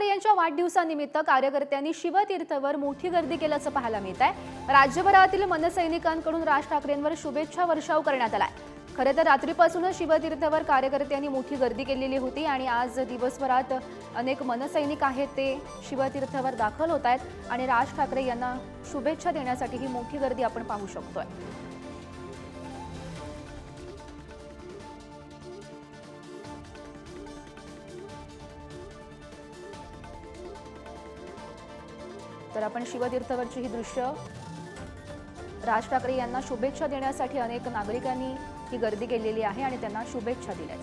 ठाकरे यांच्या वाढदिवसानिमित्त कार्यकर्त्यांनी शिवतीर्थवर मोठी गर्दी केल्याचं पाहायला मिळत आहे. राज्यभरातील मनसैनिकांकडून राज ठाकरेंवर शुभेच्छा वर्षाव करण्यात आलाय. खरं तर रात्रीपासूनच शिवतीर्थवर कार्यकर्त्यांनी मोठी गर्दी केलेली होती आणि आज दिवसभरात अनेक मनसैनिक आहेत ते शिवतीर्थवर दाखल होत आहेत आणि राज ठाकरे यांना शुभेच्छा देण्यासाठी ही मोठी गर्दी आपण पाहू शकतोय. तर आपण शिवतीर्थवरची ही दृश्य राज ठाकरे यांना शुभेच्छा देण्यासाठी अनेक नागरिकांनी ही गर्दी केलेली आहे आणि त्यांना शुभेच्छा दिल्या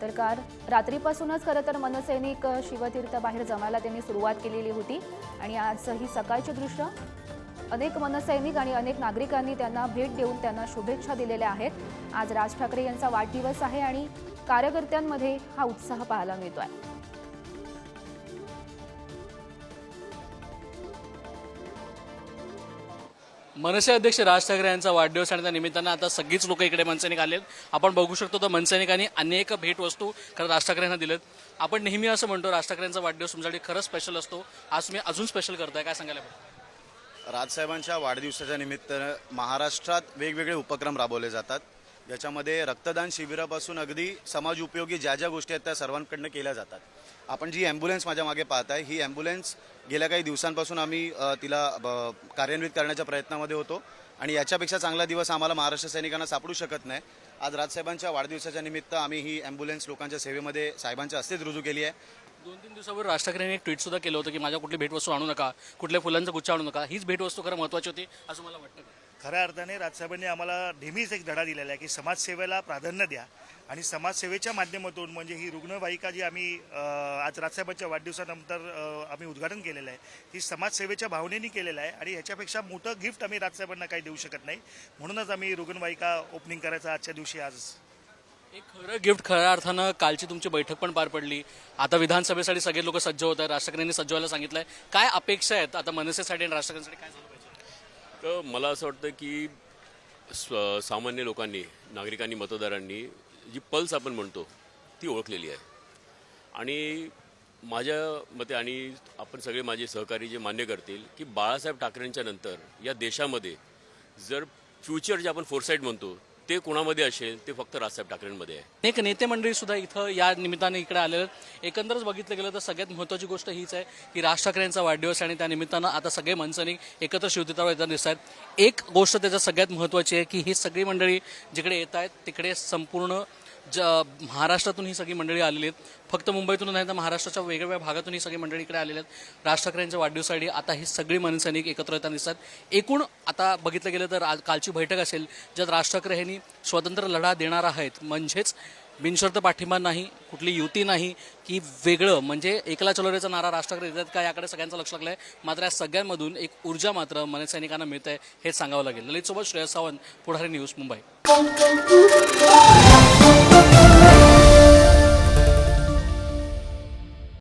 तर कार रात्रीपासूनच खरं तर मनसैनिक शिवतीर्थ बाहेर जमायला त्यांनी सुरुवात केलेली होती आणि आज ही सकाळची दृश्य अनेक मनसैनिक आणि अनेक नागरिकांनी त्यांना भेट देऊन त्यांना शुभेच्छा दिलेल्या आहेत. आज राज ठाकरे यांचा वाढदिवस आहे आणि कार्यकर्त्यांमध्ये हा उत्साह पाहायला मिळतोय. मनसे अध्यक्ष राज ठाकरे यांचा वाढदिवस आणि त्या निमित्तानं आता सगळीच लोक इकडे मनसैनिक आलेत. आपण बघू शकतो तर मनसैनिकांनी अनेक भेटवस्तू खरं राज ठाकरे यांना दिलेत. आपण नेहमी असं म्हणतो राज ठाकरेंचा वाढदिवस तुमच्यासाठी खरंच स्पेशल असतो. आज तुम्ही अजून स्पेशल करताय काय सांगायला पाहिजे राजसाहेबांच्या वाढदिवसाच्या निमित्तानं महाराष्ट्रात वेगवेगळे उपक्रम राबवले जातात. ज्याच्यामध्ये रक्तदान शिबिरापासून अगदी समाज उपयोगी ज्या ज्या गोष्टी आहेत त्या सर्वांकडनं केल्या जातात. आपण जी ॲम्ब्युलन्स माझ्या मागे पाहताय ही ॲम्ब्युलन्स गेल्या काही दिवसांपासून आम्ही तिला ब, कार्यान्वित करण्याच्या प्रयत्नामध्ये होतो आणि याच्यापेक्षा चांगला दिवस आम्हाला महाराष्ट्र सैनिकांना सापडू शकत नाही. आज राजसाहेबांच्या वाढदिवसाच्या निमित्त आम्ही ही ॲम्ब्युलन्स लोकांच्या सेवेमध्ये साहेबांच्या हस्तेच रुजू केली आहे. दोन तीन दिवसावर राज ठाकरेंनी एक ट्विट सुद्धा केलं होतं की माझ्या कुठली भेटवस्तू आणू नका कुठल्या फुलांचा गुच्छ आणू नका हीच भेटवस्तू खरं महत्वाची होती असं मला वाटतं खऱ्या अर्थाने राजसाहेबांनी आम्हाला नेहमीच एक धडा दिलेला आहे की समाजसेवेला प्राधान्य द्या. आणि समाजसेवेच्या माध्यमातून म्हणजे ही रुग्णवाहिका जी आम्ही आज राजसाहेबांच्या वाढदिवसानंतर आम्ही उद्घाटन केलेलं आहे ही समाजसेवेच्या भावनेने केलेलं आहे आणि ह्याच्यापेक्षा मोठं गिफ्ट आम्ही राजसाहेबांना काही देऊ शकत नाही. म्हणूनच आम्ही रुग्णवाहिका ओपनिंग करायचं आजच्या दिवशी आज एक खरं गिफ्ट खऱ्या अर्थानं कालची तुमची बैठक पण पार पडली. आता विधानसभेसाठी सगळे लोक सज्ज होत आहेत राज ठाकरेंनी सज्ज व्हायला सांगितलंय. काय अपेक्षा आहेत आता मनसेसाठी आणि राज ठाकरेंसाठी काय झालं तर मला असं वाटतं की स्व सामान्य लोकांनी नागरिकांनी मतदारांनी जी पल्स आपण म्हणतो ती ओळखलेली आहे. आणि माझ्या मते आणि आपण सगळे माझे सहकारी जे मान्य करतील की बाळासाहेब ठाकरेंच्या नंतर या देशामध्ये जर फ्युचर जे आपण फोरसाईट म्हणतो ते कोणामध्ये असेल ते फक्त राजसाहेब ठाकरेंमध्ये आहे. अनेक नेते मंडळी सुद्धा इथं या निमित्ताने इकडे आलेलं एकंदरच बघितलं गेलं तर सगळ्यात महत्त्वाची गोष्ट हीच आहे की राज ठाकरे यांचा वाढदिवस आणि त्या निमित्तानं आता सगळे माणसांनी एकत्र शिवतीतावर येताना दिसत आहेत. एक गोष्ट त्याच्यात सगळ्यात महत्त्वाची आहे की ही सगळी मंडळी जिकडे येत आहेत तिकडे संपूर्ण ज महाराष्ट्रातून ही सगळी मंडळी आलेली आहेत. फक्त मुंबईतून नाही तर महाराष्ट्राच्या वेगवेगळ्या भागातून ही सगळी मंडळी इकडे आलेली आहेत. राज ठाकरेंच्या वाढदिवसाठी आता ही सगळी मनसैनिक एकत्र येताना दिसतात. एकूण आता बघितलं गेलं तर आज कालची बैठक असेल ज्यात राज ठाकरे यांनी स्वतंत्र लढा देणार आहेत. म्हणजेच बिनशर्त पाठिंबा नाही कुठली युती नाही की वेगळं. म्हणजे एकला चलोरेचा नारा राज ठाकरे देतात का याकडे सगळ्यांचं लक्ष लागलं आहे मात्र या सगळ्यांमधून एक ऊर्जा मात्र मनसैनिकांना मिळत आहे हे सांगावं लागेल. ललितसोबत श्रेयस सावंत पुढारी न्यूज मुंबई.